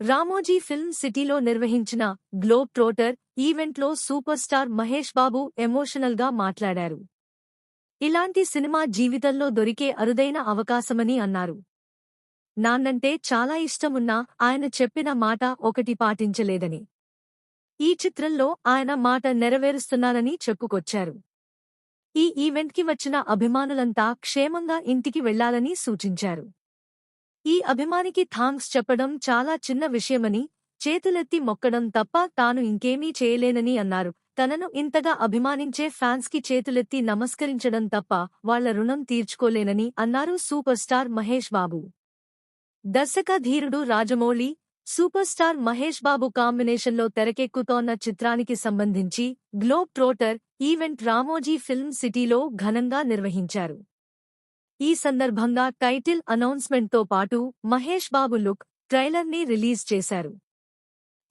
Ramoji film సిటీలో నిర్వహించిన globe trotter ఈవెంట్లో సూపర్ స్టార్ మహేష్ బాబు ఎమోషనల్గా మాట్లాడారు. ఇలాంటి సినిమా జీవితంలో దొరికే అరుదైన అవకాశమని అన్నారు. నాన్నంటే చాలా ఇష్టమున్నా ఆయన చెప్పిన మాట ఒకటి పాటించలేదని. ఈ చిత్రంలో ఆయన మాట నెరవేరుస్తున్నానని చెప్పుకొచ్చారు. ఈ ఈవెంట్కి వచ్చిన అభిమానులంతా క్షేమంగా ఇంటికి వెళ్ళాలని సూచించారు. ఈ అభిమానికి థాంక్స్ చెప్పడం చాలా చిన్న విషయమని చేతులెత్తి మొక్కడం తప్ప తాను ఇంకేమీ చేయలేనని అన్నారు. తనను ఇంతగా అభిమానించే ఫ్యాన్స్కి చేతులెత్తి నమస్కరించడం తప్ప వాళ్ళ రుణం తీర్చుకోలేనని అన్నారు సూపర్ స్టార్ మహేష్ బాబు. దర్శక ధీరుడు రాజమౌళి సూపర్ స్టార్ మహేష్ బాబు కాంబినేషన్లో తెరకెక్కుతోన్న చిత్రానికి సంబంధించి globe trotter event Ramoji film సిటీలో ఘనంగా నిర్వహించారు. ఈ సందర్భంగా టైటిల్ అనౌన్స్మెంట్తో పాటు మహేష్ బాబు లుక్ ట్రైలర్ని రిలీజ్ చేశారు.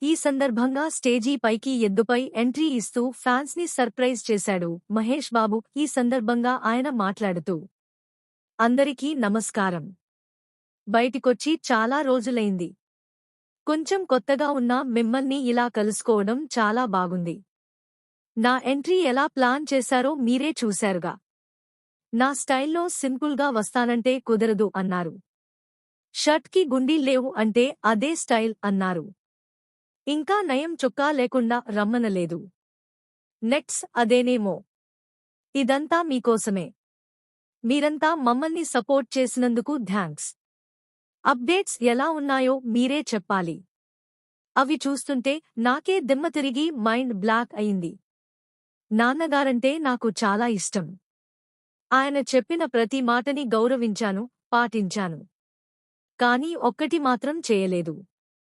ఈ సందర్భంగా స్టేజీ పైకి ఎద్దుపై ఎంట్రీ ఇస్తూ ఫ్యాన్స్ని సర్ప్రైజ్ చేశాడు మహేష్ బాబు. ఈ సందర్భంగా ఆయన మాట్లాడుతూ అందరికీ నమస్కారం. బయటికొచ్చి చాలా రోజులైంది. కొంచెం కొత్తగా ఉన్న మిమ్మల్ని ఇలా కలుసుకోవడం చాలా బాగుంది. నా ఎంట్రీ ఎలా ప్లాన్ చేశారో మీరే చూశారుగా. నా స్టైల్లో సింపుల్గా వస్తానంటే కుదరదు అన్నారు. షర్ట్కి గుండీ లేవు అంటే అదే స్టైల్ అన్నారు. ఇంకా నయం చొక్కా లేకుండా రమ్మనలేదు. నెక్స్ అదేనేమో. ఇదంతా మీకోసమే. మీరంతా మమ్మల్ని సపోర్ట్ చేసినందుకు థ్యాంక్స్. అప్డేట్స్ ఎలా ఉన్నాయో మీరే చెప్పాలి. అవి చూస్తుంటే నాకే దిమ్మ తిరిగి మైండ్ బ్లాక్ అయింది. నాన్నగారంటే నాకు చాలా ఇష్టం. ఆయన చెప్పిన ప్రతి మాటని గౌరవించాను పాటించాను. కాని ఒక్కటి మాత్రం చేయలేదు.